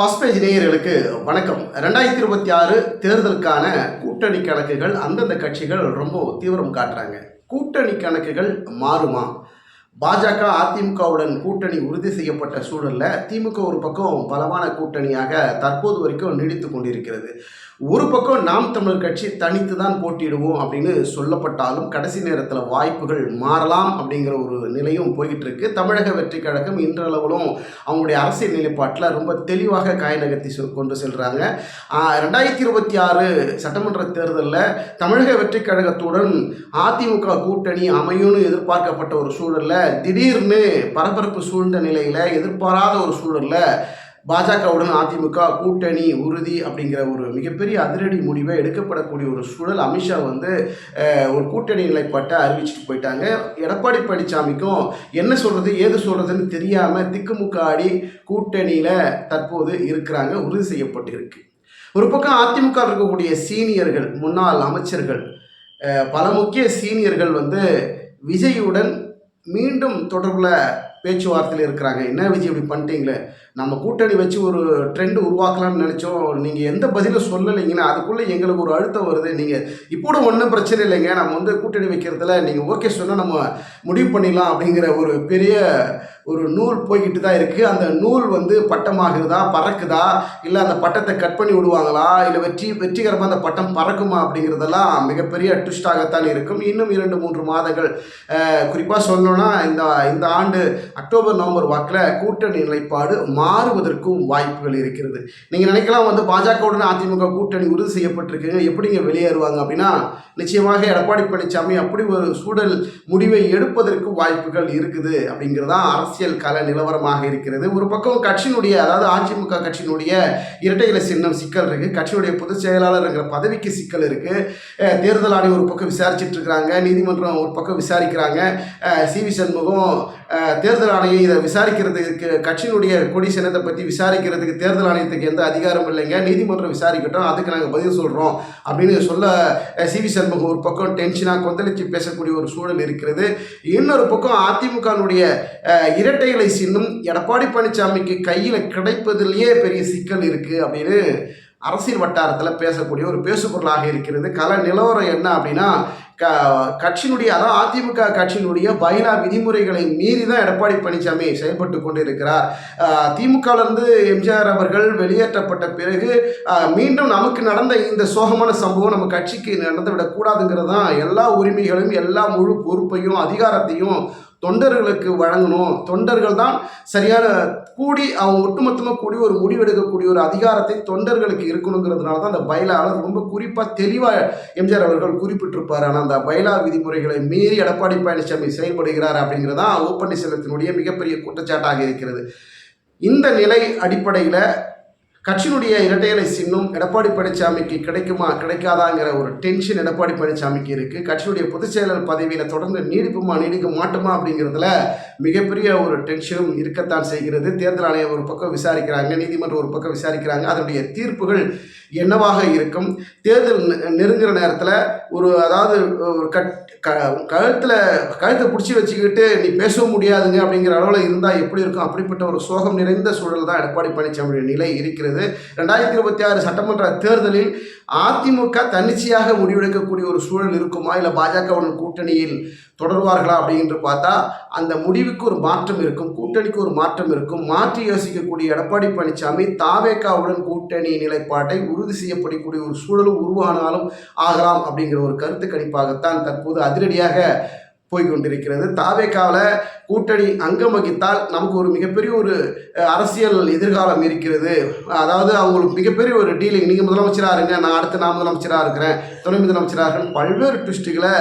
பாஸ்பேஜ் நேயர்களுக்கு வணக்கம். ரெண்டாயிரத்தி இருபத்தி ஆறு தேர்தலுக்கான கூட்டணி கணக்குகள் அந்தந்த கட்சிகள் ரொம்ப தீவிரம் காட்டுறாங்க. கூட்டணி கணக்குகள் மாறுமா? பாஜக அதிமுகவுடன் கூட்டணி உறுதி செய்யப்பட்ட சூழலில் திமுக ஒரு பக்கம் பலமான கூட்டணியாக தற்போது வரைக்கும் நீடித்து கொண்டிருக்கிறது. ஒரு பக்கம் நாம் தமிழர் கட்சி தனித்து தான் போட்டியிடுவோம் அப்படின்னு சொல்லப்பட்டாலும் கடைசி நேரத்தில் வாய்ப்புகள் மாறலாம் அப்படிங்கிற ஒரு நிலையும் போய்கிட்டு இருக்கு. தமிழக வெற்றி கழகம் இன்றளவிலும் அவங்களுடைய அரசியல் நிலைப்பாட்டில் ரொம்ப தெளிவாக காய் நகர்த்தி கொண்டு செல்றாங்க. ரெண்டாயிரத்தி இருபத்தி ஆறு சட்டமன்ற தேர்தலில் தமிழக வெற்றி கழகத்துடன் அதிமுக கூட்டணி அமையும்னு எதிர்பார்க்கப்பட்ட ஒரு சூழலில் திடீர்னு பரபரப்பு சூழ்ந்த நிலையில் எதிர்பாராத ஒரு சூழலில் பாஜகவுடன் அதிமுக கூட்டணி உறுதி அப்படிங்கிற ஒரு மிகப்பெரிய அதிரடி முடிவை எடுக்கப்படக்கூடிய ஒரு சூழல் அமித்ஷா வந்து ஒரு கூட்டணி நிலைப்பாட்டை அறிவிச்சிட்டு போயிட்டாங்க. எடப்பாடி பழனிசாமிக்கும் என்ன சொல்கிறது ஏது சொல்கிறதுன்னு தெரியாமல் திக்குமுக்காடி கூட்டணியில் தற்போது இருக்கிறாங்க உறுதி செய்யப்பட்டிருக்கு. ஒரு பக்கம் அதிமுக இருக்கக்கூடிய சீனியர்கள் முன்னாள் அமைச்சர்கள் பல முக்கிய சீனியர்கள் வந்து விஜயுடன் மீண்டும் தொடர்பில் பேச்சுவார்த்தையில் இருக்கிறாங்க. என்ன விஜய் இப்படி பண்ணிட்டீங்களே? நம்ம கூட்டணி வச்சு ஒரு ட்ரெண்ட் உருவாக்கலாம்னு நினச்சோம். நீங்கள் எந்த பதிலும் சொல்லலைங்கன்னா அதுக்குள்ளே எங்களுக்கு ஒரு அழுத்தம் வருது. நீங்கள் இப்போ ஒன்றும் பிரச்சனை இல்லைங்க. நம்ம வந்து கூட்டணி வைக்கிறதுல நீங்கள் ஓகே சொன்னால் நம்ம முடிவு பண்ணிடலாம் அப்படிங்கிற ஒரு பெரிய ஒரு நூல் போய்கிட்டு தான் இருக்குது அந்த நூல் வந்து பட்டமாகுதா பறக்குதா? இல்லை அந்த பட்டத்தை கட் பண்ணி விடுவாங்களா? இல்லை வெற்றி வெற்றிகரமாக அந்த பட்டம் பறக்குமா அப்படிங்கிறதெல்லாம் மிகப்பெரிய ட்விஸ்டாகத்தான் இருக்கும். இன்னும் இரண்டு மூன்று மாதங்கள். குறிப்பாக சொல்லணும்னா இந்த இந்த ஆண்டு அக்டோபர் நவம்பர் வாக்கில் கூட்டணி நிலைப்பாடு மாறுவதற்கும் வாய்ப்புகள் இருக்கிறது. நீங்கள் நினைக்கலாம் வந்து பாஜகவுடன் அதிமுக கூட்டணி உறுதி செய்யப்பட்டிருக்குங்க. எப்படிங்க வெளியேறுவாங்க அப்படின்னா நிச்சயமாக எடப்பாடி பழனிசாமி அப்படி ஒரு சூழல் முடிவை எடுப்பதற்கு வாய்ப்புகள் இருக்குது அப்படிங்கிறது தான் அரசியல் கள நிலவரமாக இருக்கிறது. ஒரு பக்கம் கட்சியினுடைய அதாவது அதிமுக கட்சியினுடைய இரட்டை இலை சின்னம் சிக்கல் இருக்கு. கட்சியினுடைய பொதுச் செயலாளர்ங்கிற பதவிக்கு சிக்கல் இருக்கு. தேர்தல் ஆணையம் ஒரு பக்கம் விசாரிச்சுட்டு இருக்கிறாங்க. நீதிமன்றம் ஒரு பக்கம் விசாரிக்கிறாங்க. சி வி சண்முகம் தேர்தல் ஆணையம் இதை விசாரிக்கிறதுக்கு கட்சியினுடைய கொடி சின்னத்தை பற்றி விசாரிக்கிறதுக்கு தேர்தல் ஆணையத்துக்கு எந்த அதிகாரம் இல்லைங்க. நீதிமன்றம் விசாரிக்கட்டும். அதுக்கு நாங்கள் பதில் சொல்கிறோம் அப்படின்னு சொல்ல சி. வி. சண்முகம் ஒரு பக்கம் டென்ஷனாக கொந்தளித்து பேசக்கூடிய ஒரு சூழல் இருக்கிறது. இன்னொரு பக்கம் அதிமுகனுடைய இரட்டை இலை சின்னம் எடப்பாடி பழனிசாமிக்கு கையில் கிடைப்பதிலேயே பெரிய சிக்கல் இருக்குது அப்படின்னு அரசியல் வட்டாரத்தில் பேசக்கூடிய ஒரு பேசுபொருளாக இருக்கிறது. கல நிலவரம் என்ன அப்படின்னா க கட்சியினுடைய அதாவது அதிமுக கட்சியினுடைய பைனா விதிமுறைகளை மீறி தான் எடப்பாடி பழனிசாமி செயல்பட்டு கொண்டிருக்கிறார். திமுகவிலிருந்து எம்ஜிஆர் அவர்கள் வெளியேற்றப்பட்ட பிறகு மீண்டும் நமக்கு நடந்த இந்த சோகமான சம்பவம் நம்ம கட்சிக்கு நடந்துவிடக்கூடாதுங்கிறது தான் எல்லா உரிமைகளையும் எல்லா முழு பொறுப்பையும் அதிகாரத்தையும் தொண்டர்களுக்கு வழங்கணும். தொண்டர்கள் தான் சரியான கூடி அவங்க ஒட்டுமொத்தமாக கூடி ஒரு முடிவெடுக்கக்கூடிய ஒரு அதிகாரத்தை தொண்டர்களுக்கு இருக்கணுங்கிறதுனால தான் அந்த பைலாவில் ரொம்ப குறிப்பாக தெளிவாக எம்ஜிஆர் அவர்கள் குறிப்பிட்டிருப்பார். ஆனால் அந்த பைலா விதிமுறைகளை மீறி எடப்பாடி பழனிசாமி செயல்படுகிறார் அப்படிங்கிறது தான் ஓ பன்னீர்செல்வத்தினுடைய மிகப்பெரிய குற்றச்சாட்டாக இருக்கிறது. இந்த நிலை அடிப்படையில் கட்சியினுடைய இரட்டையலை சின்னம் எடப்பாடி பழனிசாமிக்கு கிடைக்குமா கிடைக்காதாங்கிற ஒரு டென்ஷன் எடப்பாடி பழனிசாமிக்கு இருக்குது கட்சியுடைய பொதுச் செயலர் பதவியில் தொடர்ந்து நீடிப்புமா நீடிக்க மாட்டோமா அப்படிங்கிறதுல மிகப்பெரிய ஒரு டென்ஷனும் இருக்கத்தான் செய்கிறது. தேர்தல் ஆணையம் ஒரு பக்கம் விசாரிக்கிறாங்க நீதிமன்றம் ஒரு பக்கம் விசாரிக்கிறாங்க. அதனுடைய தீர்ப்புகள் என்னவாக இருக்கும்? தேர்தல் நெ- நெருங்குற நேரத்தில் ஒரு அதாவது ஒரு கட் கழுத்தில் கழுத்தை பிடிச்சி வச்சுக்கிட்டு நீ பேசவும் முடியாதுங்க அப்படிங்கிற அளவில் இருந்தால் எப்படி இருக்கும்? அப்படிப்பட்ட ஒரு சோகம் நிறைந்த சூழல் தான் எடப்பாடி பழனிசாமியுடைய நிலை இருக்கிறது. ரெண்டாயிரத்தி இருபத்தி ஆறு சட்டமன்ற தேர்தலில் அதிமுக தன்னிச்சையாக முடிவெடுக்கக்கூடிய ஒரு சூழல் இருக்குமா? இல்லை பாஜகவுடன் கூட்டணியில் தொடர்வார்களா அப்படின்னு பார்த்தா அந்த முடிவுக்கு ஒரு மாற்றம் இருக்கும் கூட்டணிக்கு ஒரு மாற்றம் இருக்கும். மாற்றி யோசிக்கக்கூடிய எடப்பாடி பழனிசாமி தாவேக்காவுடன் கூட்டணி நிலைப்பாட்டை உறுதி செய்யப்படக்கூடிய ஒரு சூழலும் உருவானாலும் ஆகலாம் அப்படிங்கிற ஒரு கருத்து கணிப்பாகத்தான் தற்போது அதிரடியாக போய்கொண்டிருக்கிறது. தாவேக்காவில் கூட்டணி அங்கம் வகித்தால் நமக்கு ஒரு மிகப்பெரிய ஒரு அரசியல் எதிர்காலம் இருக்கிறது. அதாவது அவங்களுக்கு மிகப்பெரிய ஒரு டீலிங் நீங்கள் முதலமைச்சராக இருங்க நான் அடுத்து நான் முதலமைச்சராக இருக்கிறேன் துணை முதலமைச்சராக இருக்கிறேன். பல்வேறு ட்விஸ்ட்டுகளை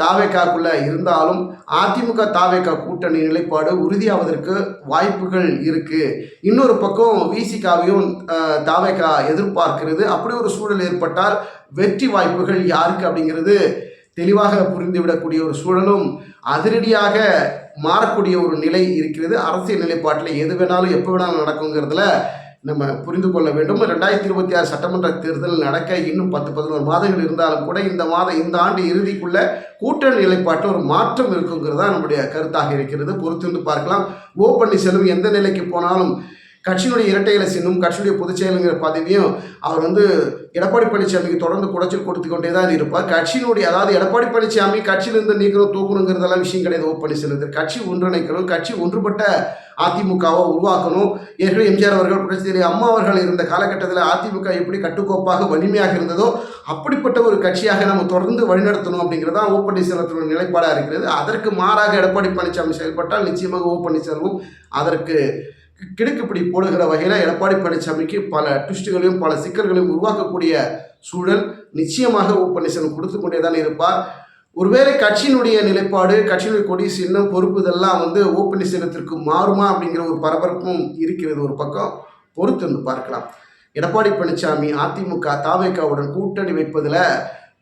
தாவேக்காக்குள்ள இருந்தாலும் அதிமுக தாவேக்கா கூட்டணி நிலைப்பாடு உறுதியாவதற்கு வாய்ப்புகள் இருக்குது இன்னொரு பக்கம் விசிகாவையும் தாவேக்கா எதிர்பார்க்கிறது. அப்படி ஒரு சூழல் ஏற்பட்டால் வெற்றி வாய்ப்புகள் யாருக்கு அப்படிங்கிறது தெளிவாக புரிந்துவிடக்கூடிய ஒரு சூழலும் அதிரடியாக மாறக்கூடிய ஒரு நிலை இருக்கிறது. அரசியல் நிலைப்பாட்டில் எது வேணாலும் எப்போ வேணாலும் நடக்குங்கிறதுல நம்ம புரிந்து கொள்ள வேண்டும். ரெண்டாயிரத்தி இருபத்தி ஆறு சட்டமன்ற தேர்தல் நடக்க இன்னும் பத்து பதினோரு மாதங்கள் இருந்தாலும் கூட இந்த மாதம் இந்த ஆண்டு இறுதிக்குள்ள கூட்டணி நிலைப்பாட்டில் ஒரு மாற்றம் இருக்குங்கிறது தான் நம்முடைய கருத்தாக இருக்கிறது. பொறுத்திருந்து பார்க்கலாம். ஓ பன்னீர்செல்வம் எந்த நிலைக்கு போனாலும் கட்சியினுடைய இரட்டை இலை சின்னம் கட்சியுடைய பொதுச் செயலுங்கிற பதவியும் அவர் வந்து எடப்பாடி பழனிசாமிக்கு தொடர்ந்து குடைச்சல் கொடுத்து கொண்டே தான் இருப்பார். கட்சியினுடைய அதாவது எடப்பாடி பழனிசாமி கட்சியிலிருந்து நீக்கணும் தூக்கணுங்கிறதெல்லாம் விஷயம் கிடையாது. ஓ பன்னீர்செல்வத்தில் கட்சி ஒன்றிணைக்கணும் கட்சி ஒன்றுபட்ட அதிமுகவை உருவாக்கணும். ஏற்கனவே எம்ஜிஆர் அவர்கள் புரட்சி அம்மா அவர்கள் இருந்த காலகட்டத்தில் அதிமுக எப்படி கட்டுக்கோப்பாக வலிமையாக இருந்ததோ அப்படிப்பட்ட ஒரு கட்சியாக நம்ம தொடர்ந்து வழிநடத்தணும் அப்படிங்கிறது தான் ஓ பன்னீர்செல்வத்தினுடைய நிலைப்பாடாக இருக்கிறது. அதற்கு மாறாக எடப்பாடி பழனிசாமி செயல்பட்டால் நிச்சயமாக ஓ பன்னீர்செல்வம் அதற்கு கிடுக்குப்பிடி போடுகிற வகையில் எடப்பாடி பழனிசாமிக்கு பல ட்விஸ்ட்டுகளையும் பல சிக்கல்களையும் உருவாக்கக்கூடிய சூழல் நிச்சயமாக ஓ பன்னீர்செல்வம் கொடுத்து கொண்டே தான் இருப்பார். ஒருவேளை கட்சியினுடைய நிலைப்பாடு கட்சியினுடைய கொடி சின்னம் பொறுப்பு இதெல்லாம் வந்து ஓ பன்னீர்செல்வத்திற்கு மாறுமா அப்படிங்கிற ஒரு பரபரப்பும் இருக்கிறது ஒரு பக்கம். பொறுத்து வந்து பார்க்கலாம். எடப்பாடி பழனிசாமி அதிமுக தாவேக்காவுடன் கூட்டணி வைப்பதில்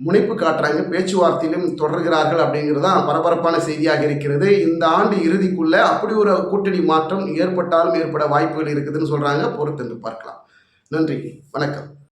முனைப்பு காட்டுறாங்க பேச்சுவார்த்தையிலும் தொடர்கிறார்கள் அப்படிங்கிறது தான் பரபரப்பான செய்தியாக இருக்கிறது. இந்த ஆண்டு இறுதிக்குள்ளே அப்படி ஒரு கூட்டணி மாற்றம் ஏற்பட்டாலும் ஏற்பட வாய்ப்புகள் இருக்குதுன்னு சொல்கிறாங்க பொறுத்து வந்து பார்க்கலாம். நன்றி. வணக்கம்.